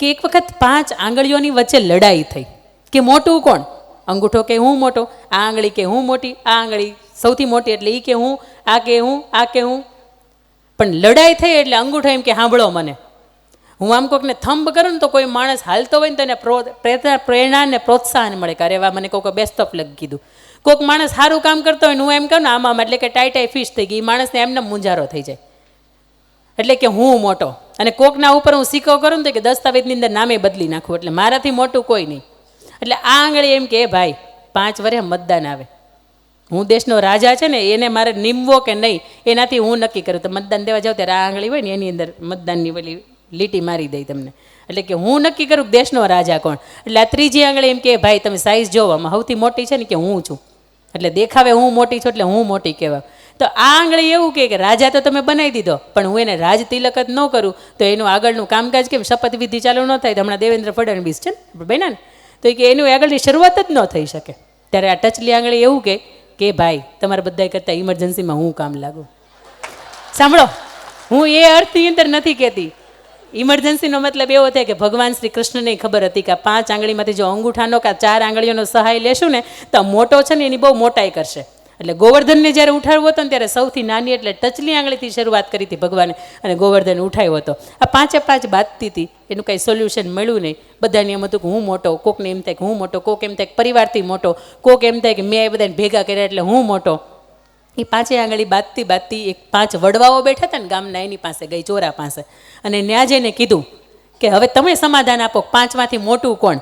કે એક વખત પાંચ આંગળીઓની વચ્ચે લડાઈ થઈ. કે મોટું કોણ? અંગૂઠો કે હું મોટો? આ આંગળી કે હું મોટી? આ આંગળી સૌથી મોટી એટલે એ કે હું, આ કે હું, આ કે હું. પણ લડાઈ થઈ એટલે અંગૂઠો એમ કે સાંભળો મને. હું આમ કોઈકને થંભ કરું ને તો કોઈ માણસ હાલતો હોય ને તો એને પ્રેરણા ને પ્રોત્સાહન મળે કે અરે વાહ, મને કોઈક બેસ્ટ ઓફ લગ કીધું. કોઈક માણસ સારું કામ કરતો હોય ને હું એમ કહું ને, આમ આમ, એટલે કે ટાઈ ટાઈ ફિશ થઈ ગઈ. માણસને એમને મૂંઝારો થઈ જાય. એટલે કે હું મોટો. અને કોકના ઉપર હું સિક્કો કરું ને તો કે દસ્તાવેજની અંદર નામે બદલી નાખું. એટલે મારાથી મોટું કોઈ નહીં. એટલે આ આંગળી એમ કે ભાઈ, પાંચ વર્ષે મતદાન આવે. હું દેશનો રાજા છે ને, એને મારે નિમવો કે નહીં, એનાથી હું નક્કી કરું. તો મતદાન દેવા જાઉં ત્યારે આ આંગળી હોય ને, એની અંદર મતદાનની ઓલી લીટી મારી દઈ તમને. એટલે કે હું નક્કી કરું દેશનો રાજા કોણ. એટલે આ ત્રીજી આંગળી એમ કે, ભાઈ, તમે સાઈઝ જોવામાં સૌથી મોટી છે ને કે હું છું. એટલે દેખાવે હું મોટી છું, એટલે હું મોટી કહેવાય. તો આ આંગળી એવું કે રાજા તો તમે બનાવી દીધો, પણ હું એને રાજ તિલક જ ન કરું. તો એનું આગળનું કામકાજ કેમ? શપથવિધિ ચાલુ ન થાય તો હમણાં દેવેન્દ્ર ફડણવીસ છે ને બેના ને. તો કે એનું આગળની શરૂઆત જ ન થઈ શકે. ત્યારે આ ટચલી આંગળી એવું કહે કે ભાઈ, તમારે બધા કરતાં ઇમરજન્સીમાં હું કામ લાગુ. સાંભળો, હું એ અર્થની અંદર નથી કહેતી. ઇમરજન્સીનો મતલબ એવો થાય કે ભગવાન શ્રી કૃષ્ણને ખબર હતી કે પાંચ આંગળીમાંથી જો અંગૂઠાનો કે ચાર આંગળીઓનો સહાય લેશું ને, તો મોટો છે ને એની બહુ મોટાઈ કરશે. એટલે ગોવર્ધનને જ્યારે ઉઠાડવો હતો ને ત્યારે સૌથી નાની એટલે ટચલી આંગળીથી શરૂઆત કરી હતી ભગવાને અને ગોવર્ધન ઉઠાવ્યો હતો. આ પાંચે પાંચ બાતતી હતી, એનું કાંઈ સોલ્યુશન મળ્યું નહીં. બધાને એમ હતું કે હું મોટો, કોકને એમ થાય કે હું મોટો, કોક એમ થાય કે પરિવારથી મોટો, કોક એમ થાય કે મેં એ બધાને ભેગા કર્યા એટલે હું મોટો. એ પાંચે આંગળી બાતતી બાતતી એક પાંચ વડવાઓ બેઠા હતા ને ગામના એની પાસે ગઈ ચોરા પાસે. અને ન્યા જઈને કીધું કે હવે તમે સમાધાન આપો પાંચમાંથી મોટું કોણ?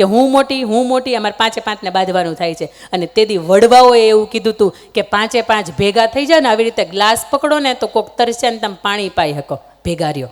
કે હું મોટી હું મોટી, અમારે પાંચે પાંચને બાંધવાનું થાય છે. અને તેથી વડવાઓએ એવું કીધું હતું કે પાંચે પાંચ ભેગા થઈ જાય ને, આવી રીતે ગ્લાસ પકડો ને, તો કોક તરસ્યા ને તમે પાણી પાઈ શકો. ભેગા રહ્યો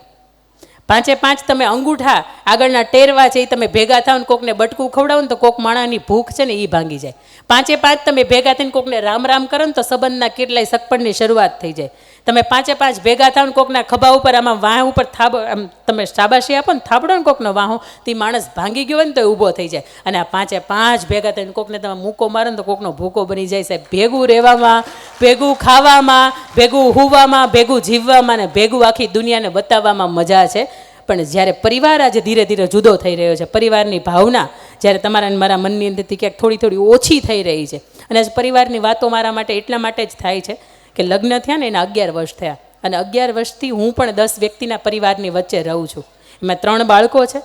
પાંચે પાંચ તમે અંગૂઠા આગળના ટેરવા છે એ તમે ભેગા થાવ ને, કોકને બટકું ખવડાવો ને, તો કોક માણાની ભૂખ છે ને એ ભાંગી જાય. પાંચે પાંચ તમે ભેગા થઈને કોકને રામ રામ કરો ને, તો સંબંધના કેટલાય સગપણની શરૂઆત થઈ જાય. તમે પાંચે પાંચ ભેગા થાવ ને કોકના ખભા ઉપર, આમાં વાહ ઉપર થાબ આમ તમે શાબાશી આપો ને, થાબડો ને કોકનો વાહો, તે માણસ ભાંગી ગયો ને તો ઊભો થઈ જાય. અને આ પાંચે પાંચ ભેગા થઈને કોકને તમે મૂકો મારો ને તો કોકનો ભૂકો બની જાય સાહેબ. ભેગું રહેવામાં, ભેગું ખાવામાં, ભેગું હુવામાં, ભેગું જીવવામાં ને ભેગું આખી દુનિયાને બતાવવામાં મજા છે. પણ જ્યારે પરિવાર આજે ધીરે ધીરે જુદો થઈ રહ્યો છે, પરિવારની ભાવના જ્યારે તમારા મારા મનની અંદરથી ક્યાંક થોડી થોડી ઓછી થઈ રહી છે. અને પરિવારની વાતો મારા માટે એટલા માટે જ થાય છે કે લગ્ન થયા ને એના અગિયાર વર્ષ થયા. અને અગિયાર વર્ષથી હું પણ દસ વ્યક્તિના પરિવારની વચ્ચે રહું છું. એમાં ત્રણ બાળકો છે,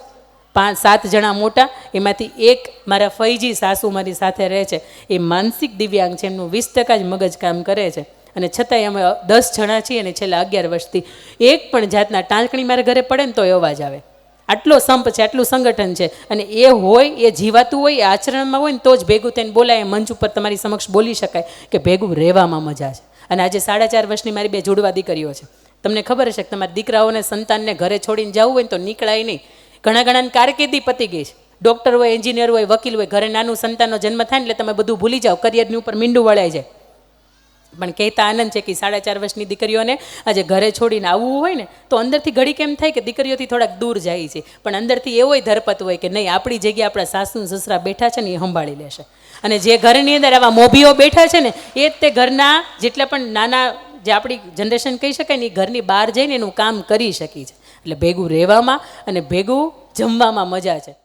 પાંચ, સાત જણા મોટા, એમાંથી એક મારા ફૈજી સાસુ મારી સાથે રહે છે. એ માનસિક દિવ્યાંગ છે, એમનું વીસ ટકા જ મગજ કામ કરે છે. અને છતાંય અમે દસ જણા છીએ અને છેલ્લા અગિયાર વર્ષથી. એક પણ જાતના ટાંકણી મારા ઘરે પડે ને તો અવાજ આવે. આટલો સંપ છે, આટલું સંગઠન છે. અને એ હોય, એ જીવાતું હોય, એ આચરણમાં હોય ને તો જ ભેગું થઈને બોલાય. મંચ ઉપર તમારી સમક્ષ બોલી શકાય કે ભેગું રહેવામાં મજા છે. અને આજે સાડા ચાર વર્ષની મારી બે જોડવા દીકરીઓ છે. તમને ખબર હશે કે તમારા દીકરાઓને સંતાનને ઘરે છોડીને જવું હોય તો નીકળાય નહીં. ઘણા ઘણાની કારકિર્દી પતી ગઈ છે. ડૉક્ટર હોય એન્જિનિયર હોય, વકીલ હોય, ઘરે નાનું સંતાનનો જન્મ થાય ને એટલે તમે બધું ભૂલી જાઓ. કરિયરની ઉપર મીંડું વળાય જાય. પણ કહેતા આનંદ છે કે સાડા ચાર વર્ષની દીકરીઓને આજે ઘરે છોડીને આવવું હોય ને, તો અંદરથી ઘડી કેમ થાય કે દીકરીઓથી થોડાક દૂર જાય છે. પણ અંદરથી એવોય ધરપત હોય કે નહીં, આપણી જગ્યાએ આપણા સાસુ સસરા બેઠા છે ને એ સંભાળી લેશે. અને જે ઘરની અંદર આવા મોભીઓ બેઠા છે ને, એ જ તે ઘરના જેટલા પણ નાના જે આપણી જનરેશન કહી શકાય ને એ ઘરની બહાર જઈને એનું કામ કરી શકી છે. એટલે ભેગું રહેવામાં અને ભેગું જમવામાં મજા છે.